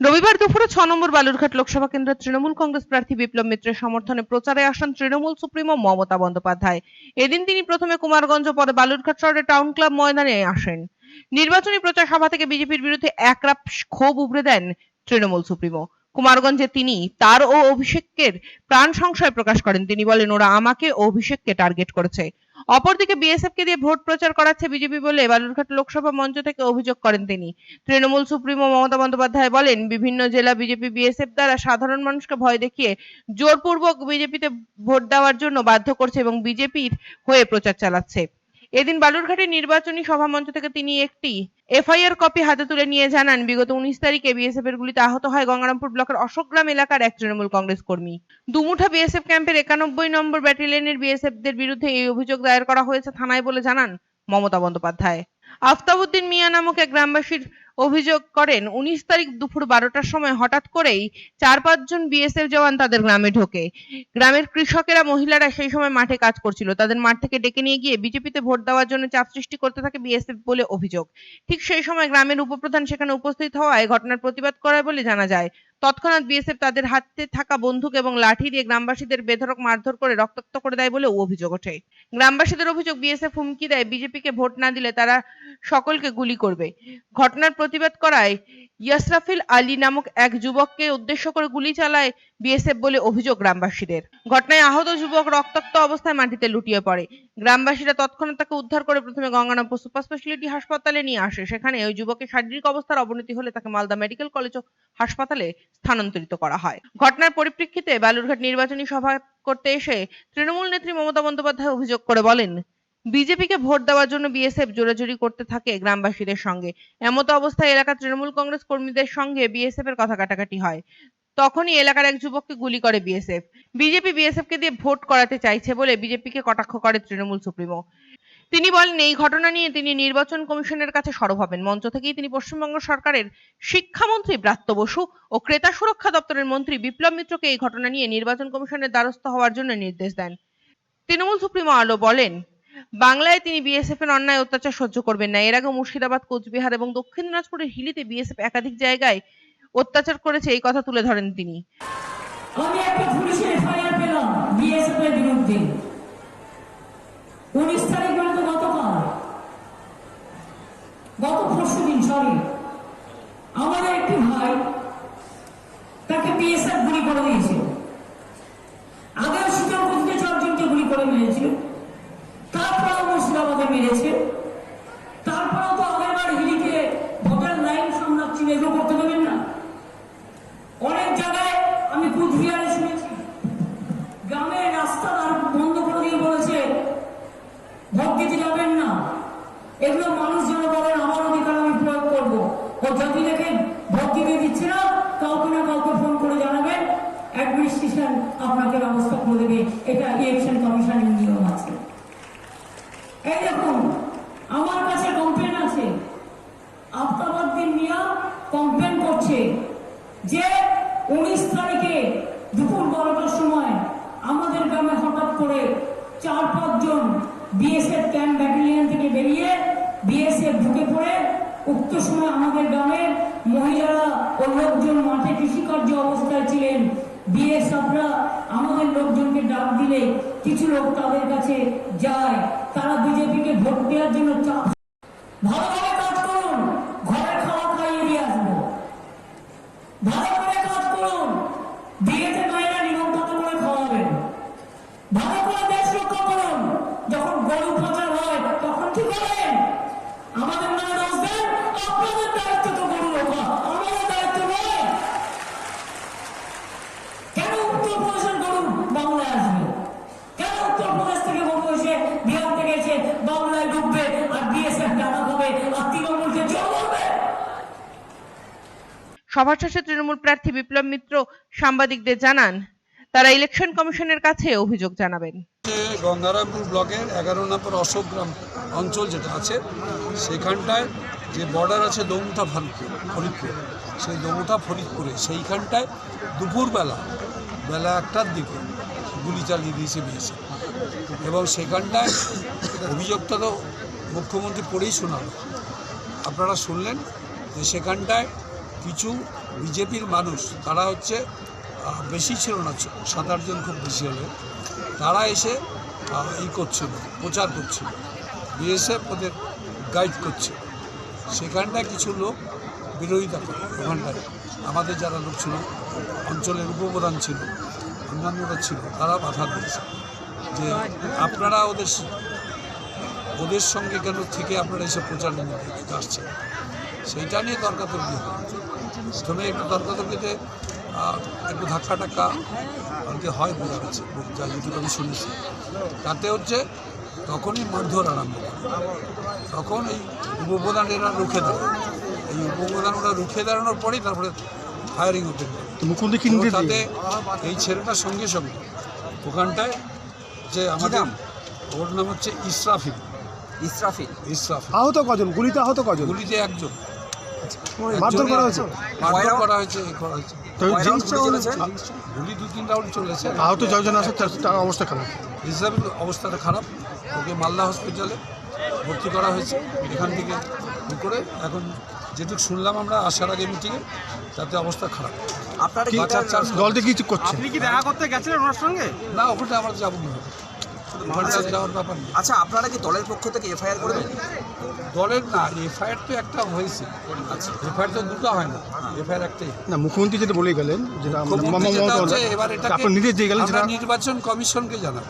রবিবার দুপুরে ছ নম্বর বালুরঘাট লোকসভা কেন্দ্রের তৃণমূল কংগ্রেস প্রার্থী বিপ্লব মিত্রের সমর্থনে প্রচারে আসেন তৃণমূল সুপ্রিমো মমতা বন্দ্যোপাধ্যায়। এদিন তিনি প্রথমে কুমারগঞ্জ, পরে বালুরঘাট শহরের টাউন ক্লাব ময়দানে আসেন। নির্বাচনী প্রচার সভা থেকে বিজেপির বিরুদ্ধে একরাপ ক্ষোভ উগরে দেন তৃণমূল সুপ্রিমো। কুমারগঞ্জে তিনি তার ও অভিষেকের প্রাণ সংশয় প্রকাশ করেন। তিনি বলেন, ওরা আমাকে অভিষেককে টার্গেট করেছে। অপরদিকে বিএসএফ কে দিয়ে ভোট প্রচার করাচ্ছে বিজেপি বলে বালুরঘাট লোকসভা মঞ্চ থেকে অভিযোগ করেন তিনি। তৃণমূল সুপ্রিমো মমতা বন্দ্যোপাধ্যায় বলেন, বিভিন্ন জেলা বিজেপি বিএসএফ দ্বারা সাধারণ মানুষকে ভয় দেখিয়ে জোরপূর্বক বিজেপিতে ভোট দেওয়ার জন্য বাধ্য করছে এবং বিজেপির হয়ে প্রচার চালাচ্ছে। এদিন বালুরঘাটের নির্বাচনী সভা মঞ্চ থেকে তিনি একটি এফআইআর কপি হাতে তুলে নিয়ে জানান, বিগত উনিশ তারিখে বিএসএফ এর গুলিতে আহত হয় গঙ্গারামপুর ব্লকের অশোকগ্রাম এলাকার এক তৃণমূল কংগ্রেস কর্মী। দুমুঠা বিএসএফ ক্যাম্পের একানব্বই নম্বর ব্যাটালিয়নের বিএসএফ দের বিরুদ্ধে এই অভিযোগ দায়ের করা হয়েছে থানায় বলে জানান মমতা বন্দ্যোপাধ্যায়। আফতাবউদ্দিন মিয়া নামক এক গ্রামবাসীর অভিযোগ করেন, উনিশ তারিখ দুপুর বারোটার সময় হঠাৎ করেই চার পাঁচজন বিএসএফ জওয়ান তাদের গ্রামে ঢোকে। গ্রামের কৃষকেরা, মহিলারা সেই সময় মাঠে কাজ করছিল। তাদের মাঠ থেকে ডেকে নিয়ে গিয়ে বিজেপিতে ভোট দেওয়ার জন্য চাপ সৃষ্টি করতে থাকে বিএসএফ বলে অভিযোগ। ঠিক সেই সময় গ্রামের উপপ্রধান সেখানে উপস্থিত হওয়ায় ঘটনার প্রতিবাদ করায় বলে জানা যায়। তৎক্ষণাৎ বিএসএফ তাদের হাতে থাকা বন্দুক এবং লাঠি দিয়ে গ্রামবাসীদের বেধরক মারধর করে রক্তাক্ত করে দেয় বলেও অভিযোগ ওঠে। গ্রামবাসীদের অভিযোগ, বিএসএফ হুমকি দেয়। বিজেপিকে ভোট না দিলে তারা সকলকে গুলি করবে। ঘটনার প্রতিবাদ করায় ইয়াসরাফিল আলী নামক এক যুবককে উদ্দেশ্য করে গুলি চালায় বিএসএফ বলে অভিযোগ গ্রামবাসীদের। ঘটনায় আহত যুবক রক্তাক্ত অবস্থায় মাটিতে লুটিয়ে পড়ে। গ্রামবাসীরা তৎক্ষণাৎ তাকে উদ্ধার করে প্রথমে গঙ্গারামপুর সুপার স্পেশালিটি হাসপাতালে নিয়ে আসে। সেখানে ওই যুবকের শারীরিক অবস্থার অবনতি হলে তাকে মালদা মেডিকেল কলেজ ও হাসপাতালে স্থানান্তরিত করা হয়। ঘটনার পরিপ্রেক্ষিতে বালুরঘাট নির্বাচনী সভা করতে এসে তৃণমূল নেত্রী মমতা বন্দ্যোপাধ্যায় অভিযোগ করে বলেন বিজেপিকে ভোট দেওয়ার জন্য বিএসএফ জোরাজুরি করতে থাকে গ্রামবাসীদের সঙ্গে। এমতো অবস্থায় এলাকার তৃণমূল কংগ্রেস কর্মীদের সঙ্গে বিএসএফ এর কথা কাটাকাটি হয়। তখনই এলাকার এক যুবককে গুলি করে বিএসএফ। বিজেপি বিএসএফ কে দিয়ে ভোট করাতে চাইছে বলে বিজেপিকে কটাক্ষ করে তৃণমূল সুপ্রিমো। তিনি বলেন, এই ঘটনা নিয়ে তিনি নির্বাচন কমিশনের কাছে সরব হবেন। মঞ্চ থেকেই তিনি পশ্চিমবঙ্গ সরকারের শিক্ষামন্ত্রী ব্রাত্য বসু ও ক্রেতা সুরক্ষা দপ্তরের মন্ত্রী বিপ্লব মিত্রকে এই ঘটনা নিয়ে নির্বাচন কমিশনের দ্বারস্থ হওয়ার জন্য নির্দেশ দেন। তৃণমূল সুপ্রিমো আলো বলেন বাংলায় তিনি বিএসএফ এর অন্যায় অত্যাচার সহ্য করবেন না। এর আগে মুর্শিদাবাদ, কোচবিহার এবং দক্ষিণ দিনাজপুরের হিলিতে বিএসএফ একাধিক জায়গায় অত্যাচার করেছে এই কথা তুলে ধরেন তিনি। আমি একটা পুলিশের এফআইআর পেলাম বিএসএফ এর বিরুদ্ধে। উনিশ তারিখ পর্যন্ত গতকাল। গত পরশু দিন সরি আমাদের একটি ভাই তাকে বিএসএফ গুলি করে দিয়েছে আগেও শীতলকুচিতে চারজনকে গুলি করে মেরেছিল তারপরেও মুর্শিদাবাদে মেরেছে তারপরেও তো আগের বার হিলিকে ভোটের লাইন সামলাচ্ছিল এগুলো করতে দেবেন না অনেক জায়গায় আমি কুচবিহারে শুনেছি গ্রামের রাস্তা তার বন্ধ করে দিয়ে বলেছে ভোট দিতে যাবেন না? এগুলো মানুষ যেন বলেন, আমার অধিকার আমি প্রয়োগ করব। ও যদি দেখেন ভোট দিতে দিচ্ছে না, কাউকে না কাউকে ফোন করে জানাবেন, অ্যাডমিনিস্ট্রেশন আপনাকে ব্যবস্থা করে দেবে। এটা ইলেকশন কমিশনের নিয়ম আছে। এই দেখুন, আমার কাছে কমপ্লেন আছে। আফতাবাদ্দিন মিয়া কমপ্লেন করছে যে উনিশ তারিখে দুপুর বারোটার সময় আমাদের গ্রামে হঠাৎ করে চার পাঁচজন বিএসএফ ক্যাম্প ব্যাটালিয়ন থেকে বেরিয়ে বিএসএফ ঢুকে পড়ে। উক্ত সময় আমাদের গ্রামের মহিলারা ও লোকজন মাঠে কৃষিকার্য অবস্থায় ছিলেন। বিএসএফরা আমাদের লোকজনকে ডাক দিলে কিছু লোক তাদের কাছে যায়। তারা বিজেপিকে ভোট দেওয়ার জন্য চাপ ভালোভাবে কাজ করুন ঘরের খাওয়া খাইয়ে দিয়ে আসব ভালো করে কাজ করুন বিয়েতে মায়েরা নিমন্ত্রণ করে খাওয়াবেন ভালো করে দেশ রক্ষা করুন যখন গরু পাচার হয় তখন কি করেন আমাদের আপনাদের দায়িত্ব তো আমাদের দায়িত্ব নয়। কেন গরু বাংলায় আসবে? কেন থেকে গরু এসে বিহার থেকে এসে বাংলায় ঢুকবে আর বিএসএফ আর তৃণমূলকে জল করবে? সভা শেষে তৃণমূল প্রার্থী বিপ্লব মিত্র সাংবাদিকদের জানান তারা ইলেকশন কমিশনের কাছে অভিযোগ জানাবেন। গঙ্গারামপুর ব্লকের এগারো নম্বর অশোকগ্রাম অঞ্চল যেটা আছে, সেখানটায় যে বর্ডার আছে দমুঠা ফরিদপুর ফরিদপুর, সেই দমুঠা ফরিদপুরে, সেইখানটায় দুপুরবেলা, বেলা একটার দিকে গুলি চালিয়ে দিয়েছে বিএসএ এবং সেখানটায় অভিযোগটা তো মুখ্যমন্ত্রী পড়েই শোনালো। আপনারা শুনলেন যে সেখানটায় কিছু বিজেপির মানুষ, তারা হচ্ছে বেশি ছিল না, সাত আটজন খুব বেশি হলে। তারা এসে ই করছিল, প্রচার করছিল। বিএসএফ ওদের গাইড করছে। সেখানটায় কিছু লোক বিরোধিতা করে, ওখানটায়। আমাদের যারা লোক ছিল, অঞ্চলের উপপ্রধান ছিল, অন্যান্যরা ছিল, তারা বাধা দিয়েছে। যে আপনারা ওদের ওদের সঙ্গে কেন থেকে আপনারা এসে প্রচার নিয়ে আসছেন? সেইটা নিয়ে তর্কাতর্কি হয়। প্রথমে একটু তর্কাতর্কিতে একটু ধাক্কা টাক্কা অনেকে হয় বোঝা গেছে যা যেটুকু আমি শুনেছি। তাতে হচ্ছে তখনই মারধর আরম্ভ করে। তখন এই উপপ্রধান এরা রুখে দেয়। এই উপপ্রধান ওরা রুখে দাঁড়ানোর পরেই তারপরে ফায়ারিং ওপেন করে। তো মুখ্যমন্ত্রী কি তো তাতে এই ছেলেটার সঙ্গে সঙ্গে ওখানটায় যে আমাদের ওর নাম হচ্ছে ইসরাফিল। ইসরাফিল। ইসরাফিল। আহত কজন? গুলিতে আহত কজন? গুলিতে একজন। মারধর করা হয়েছে? মারধর করা হয়েছে এই করা হয়েছে। তো round গুলি দু তিন রাউন্ড চলেছে আহত যজন আছে তার- তার অবস্থা খারাপ হিসাবে অবস্থাটা খারাপ। ওকে মালদা হসপিটালে ভর্তি করা হয়েছে এখান থেকে করে এখন যেটুকু শুনলাম আমরা আসার আগে মিটিংয়ে তাতে অবস্থা খারাপ। আপনারা কি দিয়ে কিছু দলটি কি করছে আপনি কি দেখা করতে গেছিলেন ওনার সঙ্গে? না ওখানে আমরা যাব না আচ্ছা আপনারা কি দলের পক্ষ থেকে এফআইআর করবেন দলের না এফআইআর তো একটা হয়েছে। আচ্ছা। এফআইআর তো দুটো হয় না এফআইআর একটাই। না মুখ্যমন্ত্রী যেটা বলে গেলেন যেটা এবার আপনি নিজে দিয়ে গেলেন নির্বাচন কমিশনকে জানাব।